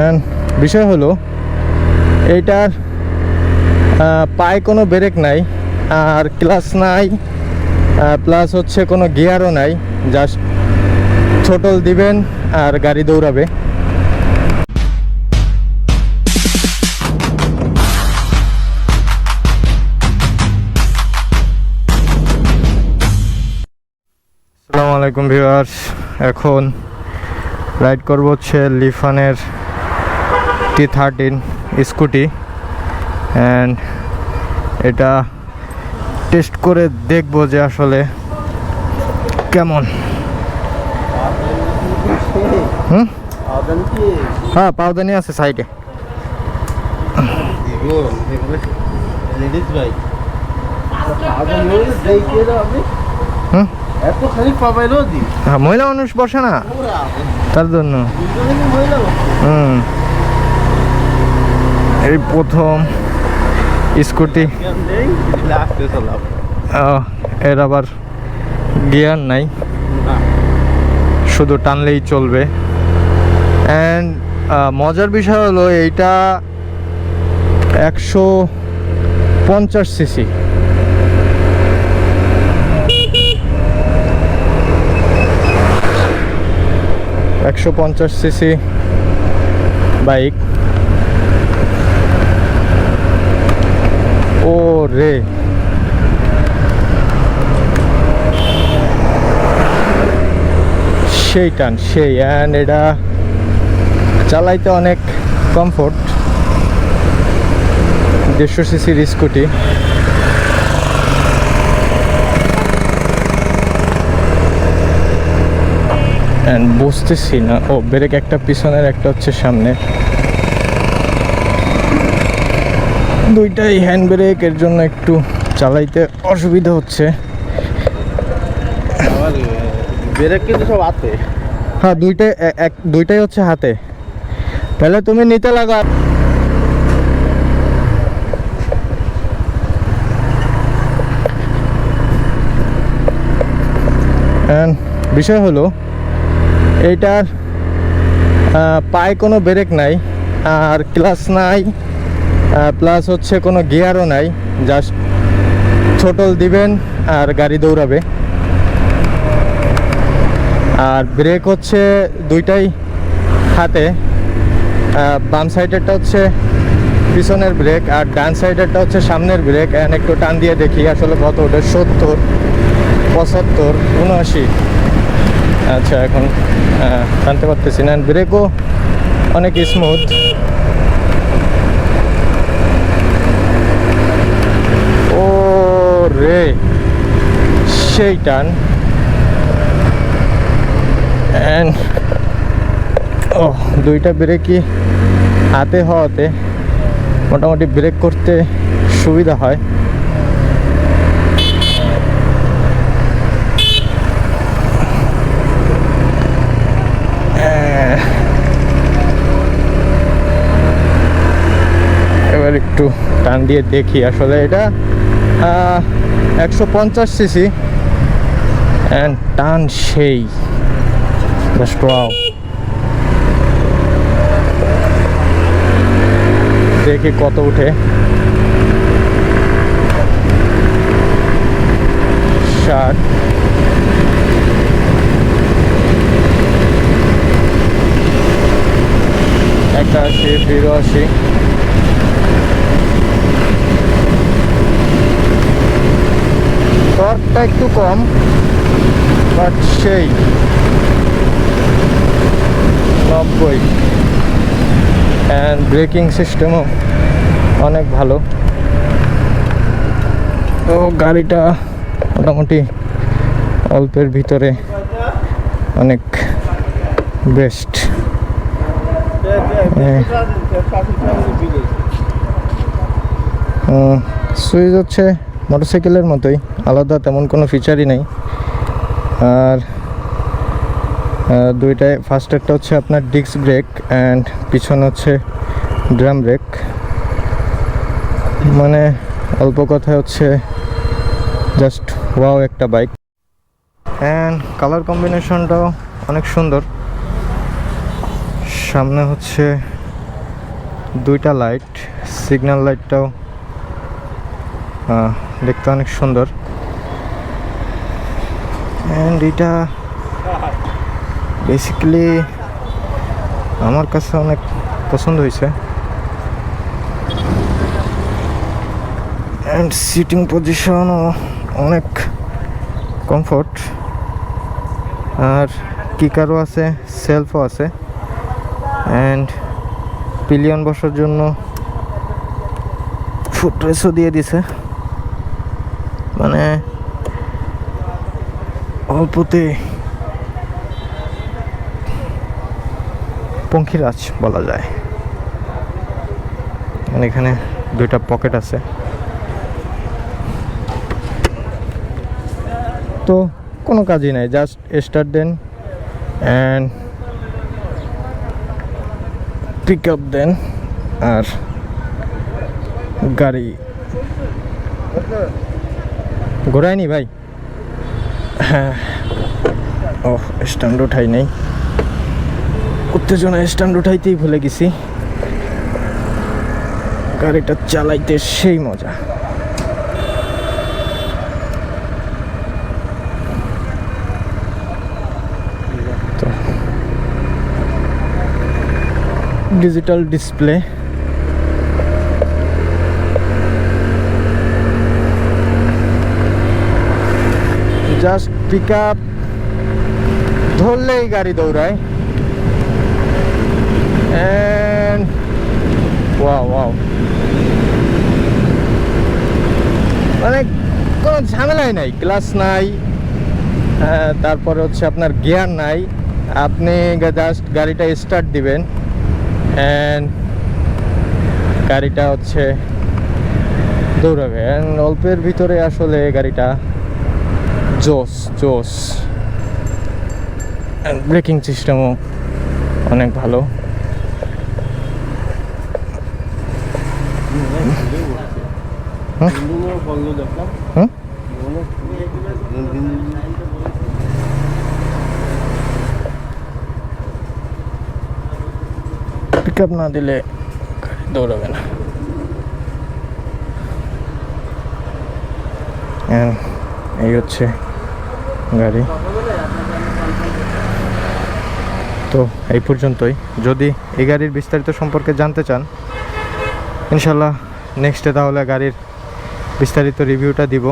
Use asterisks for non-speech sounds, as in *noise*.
And বিষয় হলো, এইটার পায়ে কোনো ব্রেক নাই, আর ক্লাস নাই প্লাস হচ্ছে কোনো গিয়ারও নাই জাস্ট ছোটল দিবেন আর গাড়ি দৌড়াবে। আসসালামু আলাইকুম ভিউয়ার্স, এখন রাইড করব হচ্ছে লিফানের টি থার্টিন স্কুটি অ্যান্ড এটা টেস্ট করে দেখব যে আসলে কেমন। হ্যাঁ পাওদানি আছে সাইডে। হ্যাঁ মহিলা মানুষ বসে না। তার জন্য মহিলা হুম এই প্রথম স্কুটি। এর আবার গিয়ার নাই। শুধু টানলেই চলবে। অ্যান্ড মজার বিষয় হলো এইটা একশো পঞ্চাশ সিসি একশো পঞ্চাশ সিসি বাইক ও রে সেই টান সেই অ্যান্ড এটা চালাইতে অনেক কমফোর্ট দেড়শো সিসির স্কুটি। বুঝতেছি না। ও, ব্রেক একটা, পিছনের একটা হচ্ছে সামনে। দুইটাই হ্যান্ড ব্রেক এর জন্য একটু চালাইতে অসুবিধা হচ্ছে। ব্রেক কিন্তু সব আছে হ্যাঁ দুইটাই এক দুইটাই হচ্ছে হাতে। তাহলে তুমি নিতে লাগা বিষয় হলো এইটার পায়ে কোনো ব্রেক নাই আর ক্লাস নাই। প্লাস হচ্ছে কোনো গিয়ারও নাই জাস্ট ছোটল দিবেন আর গাড়ি দৌড়াবে। আর ব্রেক হচ্ছে দুইটাই হাতে বাম সাইডেরটা হচ্ছে পিছনের ব্রেক আর ডান সাইডেরটা হচ্ছে সামনের ব্রেক অ্যান্ড একটু টান দিয়ে দেখি আসলে কত, ওটা সত্তর, পঁচাত্তর, উনআশি। আচ্ছা এখন টানতে পারতেছি না। ব্রেকও অনেক স্মুথ ও রে সেই টান ও দুইটা ব্রেকই হাতে হওয়াতে মোটামুটি ব্রেক করতে সুবিধা হয়। এবার একটু টান দিয়ে দেখি আসলে এটা একশো পঞ্চাশ সিসি অ্যান্ড টান সেই। জাস্ট ওয়াও দেখি কত উঠে। ষাট। একাশি বিরাশি। টর্কটা একটু কম বাট সেই নব্বই। অ্যান্ড ব্রেকিং সিস্টেমও অনেক ভালো। তো গাড়িটা মোটামুটি অল্পের ভিতরে অনেক বেস্ট সুইচ হচ্ছে মোটরসাইকেলের মতোই। আলাদা তেমন কোনো ফিচারই নেই। আর দুইটায় ফার্স্ট একটা হচ্ছে আপনার ডিস্ক ব্রেক অ্যান্ড পিছনে হচ্ছে ড্রাম ব্রেক মানে অল্প কথায় হচ্ছে জাস্ট ওয়াও একটা বাইক অ্যান্ড কালার কম্বিনেশনটাও অনেক সুন্দর। সামনে হচ্ছে দুইটা লাইট সিগন্যাল লাইটটাও দেখতে অনেক সুন্দর। অ্যান্ড এটা বেসিক্যালি আমার কাছে অনেক পছন্দ হয়েছে। অ্যান্ড সিটিং পজিশনও অনেক কমফোর্ট আর কিকারও আছে সেলফও আছে। অ্যান্ড পিলিয়ন বসার জন্য ফুটরেসও দিয়ে দিছে মানে অল্পতে পঙ্খিরাজ বলা যায়। আর এখানে দুইটা পকেট আছে। তো কোনো কাজই নাই জাস্ট স্টার্ট দেন অ্যান্ড পিক আপ দেন আর গাড়ি। ঘোরায়নি ভাই? *laughs* ও স্ট্যান্ড উঠাই নেই। উত্তেজনা স্ট্যান্ড উঠাইতেই ভুলে গেছি। গাড়িটা চালাইতে সেই মজা। Digital display. Just pick up ধরলেই গাড়ি দৌড়ায়। অ্যান্ড ওয়াও ওয়াও মানে কোনো ঝামেলাই নাই ক্লাস নাই তারপরে হচ্ছে আপনার গিয়ার নাই। আপনি জাস্ট গাড়িটা স্টার্ট দিবেন। অ্যান্ড গাড়িটা হচ্ছে দৌড়াবে। অ্যান্ড অল্পের ভিতরে আসলে গাড়িটা জোস জোস ব্রেকিং সিস্টেমও অনেক ভালো। পিক আপ না দিলে দৌড়াবে না। এই হচ্ছে গাড়ি। তো এই পর্যন্তই। যদি এই গাড়ির বিস্তারিত সম্পর্কে জানতে চান ইনশাল্লাহ নেক্সটে তাহলে গাড়ির বিস্তারিত রিভিউটা দিব।